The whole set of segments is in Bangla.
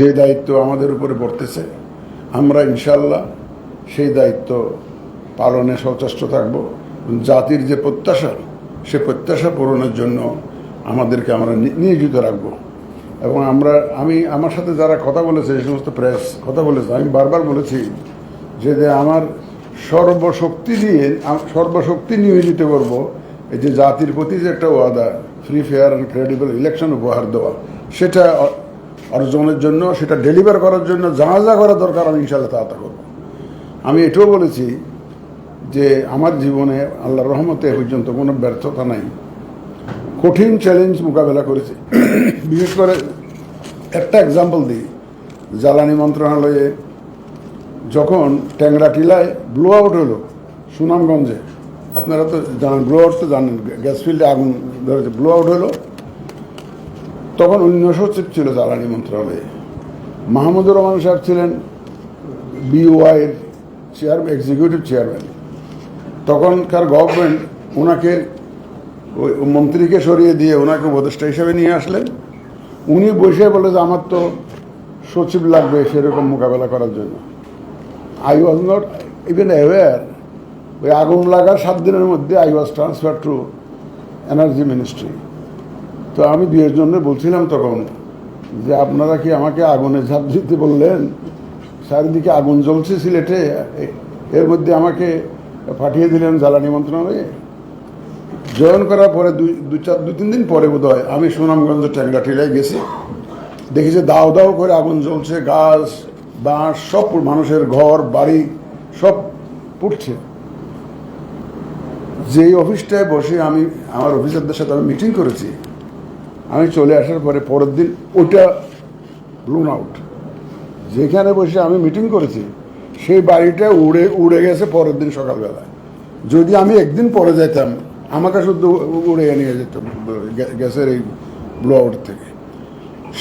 যে দায়িত্ব আমাদের উপরে পড়তেছে, আমরা ইনশাল্লাহ সেই দায়িত্ব পালনে সচেষ্ট থাকব। জাতির যে প্রত্যাশা, সে প্রত্যাশা পূরণের জন্য আমাদেরকে আমরা নিয়োজিত রাখব। এবং আমরা, আমি আমার সাথে যারা কথা বলেছে, এই সমস্ত প্রেস কথা বলেছে, আমি বারবার বলেছি যে যে আমার সর্বশক্তি দিয়ে সর্বশক্তি নিয়োজিত করব, এই যে জাতির প্রতি যে একটা ওয়াদা free fair and credible election উপহার দেওয়া, সেটা অর্জনের জন্য, সেটা ডেলিভার করার জন্য যা যা করা দরকার আমি ইনশাল্লাহ তা করব। আমি এটাও বলেছি যে আমার জীবনে আল্লাহর রহমতে পর্যন্ত কোনো ব্যর্থতা নাই। কঠিন চ্যালেঞ্জ মোকাবেলা করেছি। বিশেষ করে একটা এক্সাম্পল দিই। জ্বালানি মন্ত্রণালয়ে যখন ট্যাংরা টিলায় ব্লো আউট হলো সুনামগঞ্জে, আপনারা তো জানেন ব্লো আউট তো জানেন গ্যাস ফিল্ডে আগুন ধরেছে ব্লো আউট হলো। তখন অন্য সচিব ছিল জ্বালানি মন্ত্রণালয়ে। মাহমুদুর রহমান সাহেব ছিলেন বিওয়াইয়ের চেয়ার এক্সিকিউটিভ চেয়ারম্যান তখনকার গভর্নমেন্ট ওনাকে ওই মন্ত্রীকে সরিয়ে দিয়ে ওনাকে উপদেষ্টা হিসেবে নিয়ে আসলেন। উনি বসে বলে যে, আমার তো সচিব লাগবে সেরকম মোকাবেলা করার জন্য। I was not even aware ওই আগুন লাগার সাত দিনের মধ্যে I was transfer to energy ministry তো আমি দুয়ের জন্য বলছিলাম তখন যে আপনারা কি আমাকে আগুনে ঝাঁপ দিতে বললেন? চারিদিকে আগুন জ্বলছে সিলেটে। এর মধ্যে আমাকে পাঠিয়ে দিলেন জ্বালানি মন্ত্রণালয়ে। জয়েন করার পরে দুই দুই চার দু তিন দিন পরে বোধ হয় আমি সুনামগঞ্জ ট্যাংরা টিলায় গেছি। দেখি যে দাও দাও করে আগুন জ্বলছে, গাছ, বাঁশ, সব মানুষের ঘর, বাড়ি, সব পুড়ছে। যেই অফিসটায় বসে আমি, আমার অফিসারদের সাথে আমি মিটিং করেছি। আমি চলে আসার পরে পরের দিন ওইটা ব্লুন আউট যেখানে বসে আমি মিটিং করেছি, সেই বাড়িটা উড়ে উড়ে গেছে পরের দিন সকালবেলা যদি আমি একদিন পরে যেতাম, আমাকে শুধু উড়ে নিয়ে যেত, গ্যাসের এই ব্লু আউট থেকে।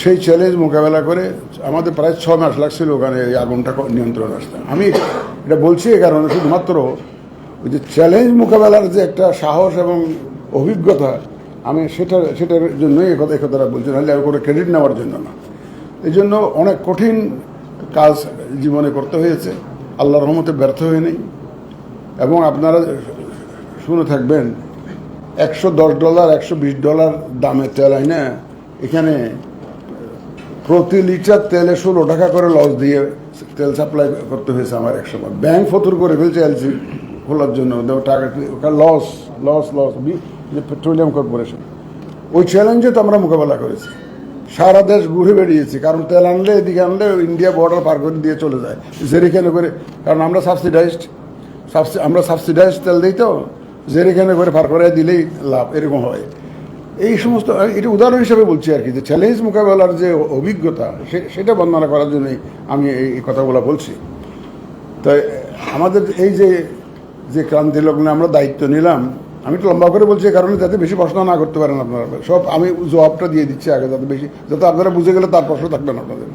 সেই চ্যালেঞ্জ মোকাবেলা করে আমাদের প্রায় ছ মাস লাগছিল ওখানে এই আগুনটা নিয়ন্ত্রণ আসতে। আমি এটা বলছি এই কারণে শুধুমাত্র ওই যে চ্যালেঞ্জ মোকাবেলার যে একটা সাহস এবং অভিজ্ঞতা আমি সেটা সেটার জন্যই এই কথা এই কথাটা বলছি, নাহলে আর কোনো ক্রেডিট নেওয়ার জন্য না। এই জন্য অনেক কঠিন কাজ জীবনে করতে হয়েছে। আল্লাহর রহমতে ব্যর্থ হয়ে নেই এবং আপনারা শুনে থাকবেন, একশো দশ ডলার, একশো বিশ ডলার দামে তেল আইনা এখানে প্রতি লিটার তেলে ষোলো টাকা করে লস দিয়ে তেল সাপ্লাই করতে হয়েছে আমার এক সময়। ব্যাংক ফতুর করে ফেলছে এলসি খোলার জন্য টাকা loss loss loss petroleum corporation. ওই চ্যালেঞ্জে তো আমরা মোকাবেলা করেছি। সারা দেশ ঘুরে বেরিয়েছি কারণ তেল আনলে, এদিকে আনলে ইন্ডিয়া বর্ডার পার করে দিয়ে চলে যায়। জেরিখানে করে, কারণ আমরা সাবসিডাইজড সাবসি আমরা সাবসিডাইজ তেল দিই তো, জেরিখানে করে পার করে দিলেই লাভ, এরকম হয়। এই সমস্ত, এটা উদাহরণ হিসেবে বলছি আর কি, যে চ্যালেঞ্জ মোকাবেলার যে অভিজ্ঞতা সেটা বর্ণনা করার জন্যই আমি এই কথাগুলো বলছি। তাই আমাদের এই যে যে ক্রান্তি লগ্নে আমরা দায়িত্ব নিলাম আমি একটু লম্বা করে বলছি কারণে, যাতে বেশি প্রশ্ন না করতে পারেন আপনারা। সব আমি জবাবটা দিয়ে দিচ্ছি আগে, যাতে বেশি, যাতে আপনারা বুঝে গেলে তার প্রশ্ন থাকবেন আপনাদের।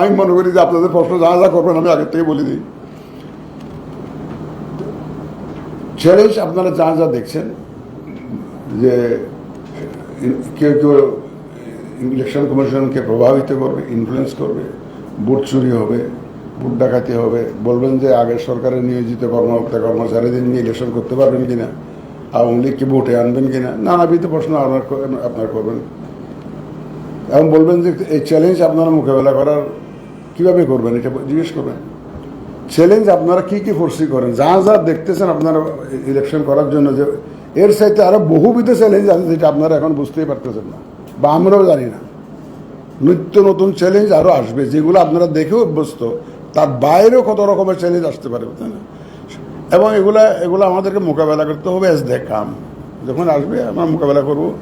আমি মনে করি যে আপনাদের প্রশ্ন যা যা করবেন আমি আগের থেকে বলে দিই। চ্যালেঞ্জ আপনারা যা যা দেখছেন, যে কেউ কেউ ইলেকশন কমিশনকে প্রভাবিত করবে ইনফ্লুয়েন্স করবে, ভোট চুরি হবে ভোট ডাকাতি হবে। বলবেন যে আগের সরকারের নিয়োজিত কর্মকর্তা কর্মচারীদের নিয়ে ইলেকশন করতে পারবেন কিনা? আওয়ামী লীগকে ভোটে আনবেন কিনা? নানাবিধ প্রশ্ন আপনার আপনার করবেন। এবং বলবেন যে এই চ্যালেঞ্জ আপনারা মোকাবেলা করার কীভাবে করবেন? এটা জিজ্ঞেস করবেন। চ্যালেঞ্জ আপনারা কি কি ফোর্সি করেন? যা যা দেখতেছেন আপনারা ইলেকশন করার জন্য যে এর সাথে আরও বহুবিধ চ্যালেঞ্জ আছে যেটা আপনারা এখন বুঝতেই পারতেছেন না বা আমরাও জানি না। নিত্য নতুন চ্যালেঞ্জ আরও আসবে। যেগুলো আপনারা দেখেও অভ্যস্ত। তার বাইরেও কত রকমের চ্যালেঞ্জ আসতে পারে, তাই না? এবং এগুলা, এগুলো আমাদেরকে মোকাবেলা করতে হবে এস দে কাম যখন আসবে, আমরা মোকাবেলা করব।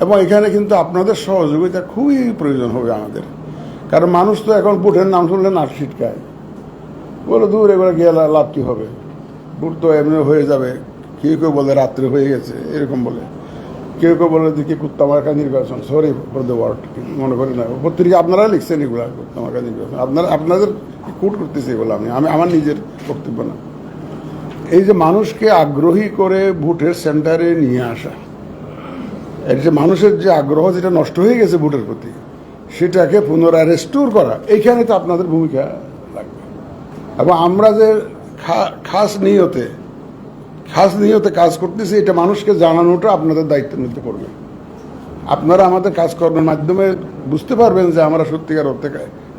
এবং এখানে কিন্তু আপনাদের সহযোগিতা খুবই প্রয়োজন হবে আমাদের। কারণ মানুষ তো এখন বুটের নাম শুনলে নাচ ছিটকায়। বলে, দূর এবার গিয়ে লাভ কী হবে? বুট তো এমনি হয়ে যাবে। কেউ কেউ বলে রাত্রে হয়ে গেছে, এরকম বলে। কেউ কেউ বলে দেখি কুত্তামার্কা নির্বাচন। সরি ফর দ্য ওয়ার্ড মনে করি না। পত্রিকা আপনারা লিখছেন এগুলা, কুত্তামার্কা নির্বাচন। আপনারা, আপনাদের কুট করতেছি এগুলো আমি। আমি আমার নিজের বক্তব্য না। এই যে মানুষকে আগ্রহী করে ভোটের সেন্টারে নিয়ে আসা এর যে মানুষের যে আগ্রহ যেটা নষ্ট হয়ে গেছে ভোটের প্রতি, সেটাকে পুনরায় রেস্টোর করা, এইখানে তো আপনাদের ভূমিকা লাগবে। এবং আমরা যে খাস নিয়তে খাস নিয়তে কাজ করতেছি, এটা মানুষকে জানানোটা আপনাদের দায়িত্বের মধ্যে পড়বে। আপনারা আমাদের কাজকর্মের মাধ্যমে বুঝতে পারবেন যে আমরা সত্যিকার অর্থে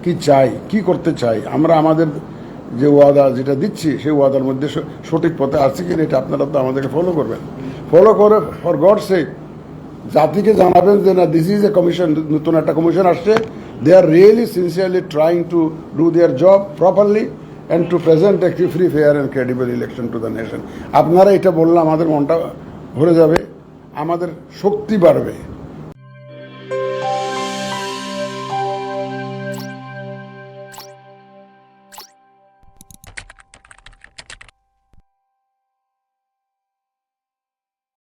কি চাই, কি করতে চাই, আমরা আমাদের যে ওয়াদা যেটা দিচ্ছি, সেই ওয়াদার মধ্যে স- সঠিক পথে আছে কিনা, এটা আপনারা তো আমাদেরকে ফলো করবেন। ফলো করে ফর গড সেক জাতিকে জানাবেন যে না দিস ইজ এ কমিশন নতুন একটা কমিশন আসছে। They are really sincerely trying to do their job properly and to present একটি free fair and credible election to the nation আপনারা এটা বললে আমাদের মনটা ভরে যাবে, আমাদের শক্তি বাড়বে।